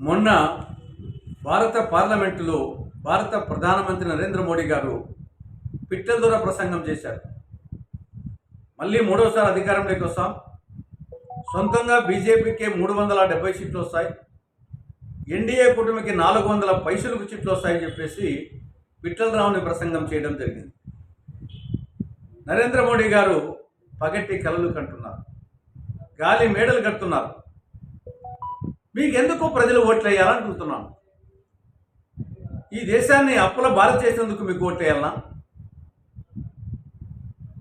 మొన్న భారత పార్లమెంటులో భారత ప్రధానమంత్రి నరేంద్ర మోడీ గారు పిట్టల ద్వారా ప్రసంగం చేశారు. మళ్ళీ మూడోసారి అధికారంలోకి వస్తాం. సొంతంగా బీజేపీకి మూడు వందల డెబ్బై సీట్లు వస్తాయి. ఎన్డీఏ కూటమికి నాలుగు వందల పైసలకు సీట్లు వస్తాయని చెప్పేసి విఠలరావుని ప్రసంగం చేయడం జరిగింది. నరేంద్ర మోడీ గారు పగట్టి కలలు కంటున్నారు. గాలి మేడలు కడుతున్నారు. మీకు ఎందుకు ప్రజలు ఓట్లు వేయాలని అడుగుతున్నాను ఈ దేశాన్ని అప్పుల బాధ చేసేందుకు మీకు ఓట్లు వేయాలనా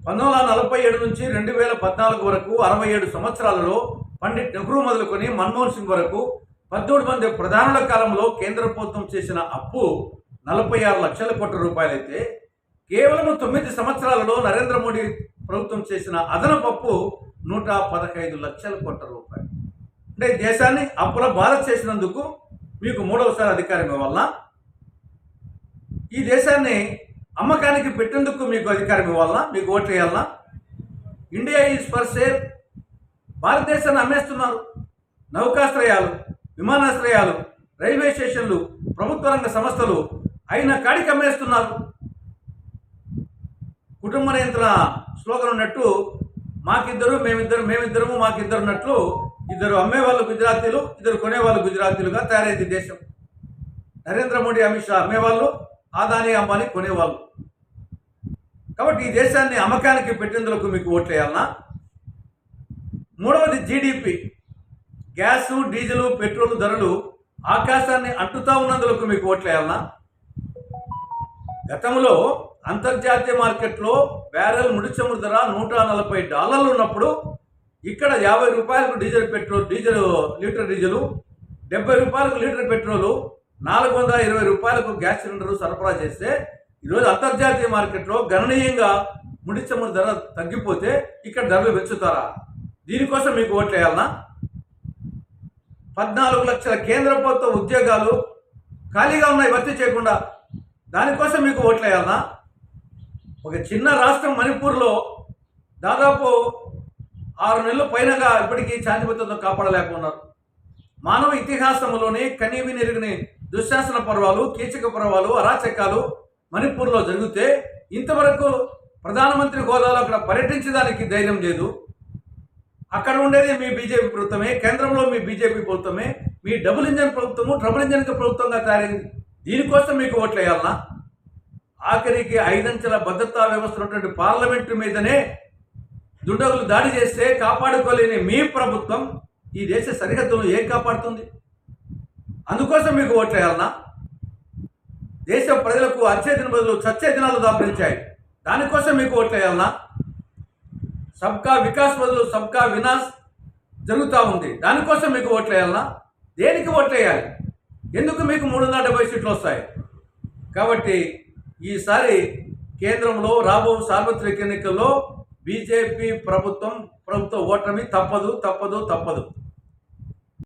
పంతొమ్మిది వందల నలభై ఏడు నుంచి రెండు వేల పద్నాలుగు వరకు అరవై ఏడు సంవత్సరాలలో పండిట్ నెహ్రూ మొదలుకొని మన్మోహన్ సింగ్ వరకు పద్దెనిమిది మంది ప్రధానుల కాలంలో కేంద్ర ప్రభుత్వం చేసిన అప్పు నలభై ఆరు లక్షల కోట్ల రూపాయలైతే కేవలం తొమ్మిది సంవత్సరాలలో నరేంద్ర మోడీ ప్రభుత్వం చేసిన అదనపు అప్పు నూట పదహైదు లక్షల కోట్ల రూపాయలు. అంటే దేశాన్ని అప్పుల భారత్ చేసినందుకు మీకు మూడవసారి అధికారం ఇవ్వాలా? ఈ దేశాన్ని అమ్మకానికి పెట్టేందుకు మీకు అధికారం ఇవ్వాలా? మీకు ఓట్లు వేయాలా? India is for sale. భారతదేశాన్ని అమ్మేస్తున్నారు. నౌకాశ్రయాలు విమానాశ్రయాలు రైల్వే స్టేషన్లు ప్రభుత్వ రంగ సంస్థలు అయిన కాడికి అమ్మేస్తున్నారు. కుటుంబ నియంత్రణ స్లోగన్ ఉన్నట్టు మాకిద్దరు మేమిద్దరు మేమిద్దరము మాకిద్దరు ఉన్నట్లు ఇద్దరు అమ్మేవాళ్ళు గుజరాతీలు ఇద్దరు కొనేవాళ్ళు గుజరాతీలుగా తయారైంది దేశం. నరేంద్ర మోడీ అమిత్ షా అమ్మేవాళ్ళు ఆదాని అమ్మాని కొనేవాళ్ళు కాబట్టి ఈ దేశాన్ని అమ్మకానికి పెట్టేందుకు మీకు ఓట్లేయాలన్నా మూడవది జీడిపి గ్యాసు డీజిల్ పెట్రోల్ ధరలు ఆకాశాన్ని అంటుతా ఉన్నందులకు మీకు ఓట్లేయాలన్నా గతంలో అంతర్జాతీయ మార్కెట్లో బ్యారెల్ ముడి చమురు ధర నూట నలభై డాలర్లు ఉన్నప్పుడు ఇక్కడ యాభై రూపాయలకు diesel petrol diesel litre diesel డెబ్బై రూపాయలకు లీటర్ పెట్రోలు నాలుగు వందల ఇరవై రూపాయలకు గ్యాస్ సిలిండర్ సరఫరా చేస్తే ఈరోజు అంతర్జాతీయ మార్కెట్లో గణనీయంగా ముడి ధర తగ్గిపోతే ఇక్కడ ధరలు పెంచుతారా దీనికోసం మీకు ఓట్లేయాలనా పద్నాలుగు లక్షల కేంద్ర ప్రభుత్వ ఉద్యోగాలు ఖాళీగా ఉన్నాయి భర్తీ చేయకుండా. దానికోసం మీకు ఓట్లేయాలనా ఒక చిన్న రాష్ట్రం మణిపూర్లో దాదాపు ఆరు నెలలు పైనగా ఇప్పటికీ శాంతిభద్రతను కాపాడలేకున్నారు మానవ ఇతిహాసంలోని కనీవి నెరిగిన దుశ్శాసన పర్వాలు కీచక పర్వాలు అరాచకాలు మణిపూర్లో జరిగితే ఇంతవరకు ప్రధానమంత్రి హోదాలో అక్కడ పర్యటించడానికి ధైర్యం లేదు. అక్కడ ఉండేది మీ బీజేపీ ప్రభుత్వమే కేంద్రంలో మీ బీజేపీ ప్రభుత్వమే మీ డబుల్ ఇంజన్ ప్రభుత్వము ట్రబుల్ ఇంజన్ ప్రభుత్వంగా తయారైంది. దీనికోసం మీకు ఓట్లు వేయాలనా ఆఖరికి ఐదంచెల భద్రతా వ్యవస్థ ఉన్నటువంటి పార్లమెంటు మీదనే దుండగులు దాడి చేస్తే కాపాడుకోలేని మీ ప్రభుత్వం ఈ దేశ సరిహద్దును ఏం కాపాడుతుంది? అందుకోసం మీకు ఓట్లేయాలన్నా దేశ ప్రజలకు అచ్చే దిన బదులు చచ్చే దినాలు దాపరించాయి. దానికోసం మీకు ఓట్లేయాలన్నా సబ్కా వికాస్ బదులు సబ్కా వినాశ్ జరుగుతూ ఉంది. దానికోసం మీకు ఓట్లేయాలన్నా దేనికి ఓట్లేయాలి ఎందుకు మీకు మూడు వందల డెబ్బై సీట్లు వస్తాయి? కాబట్టి ఈసారి కేంద్రంలో రాబో సార్వత్రిక ఎన్నికల్లో బీజేపీ ప్రభుత్వం ప్రభుత్వ ఓటమి తప్పదు తప్పదు తప్పదు.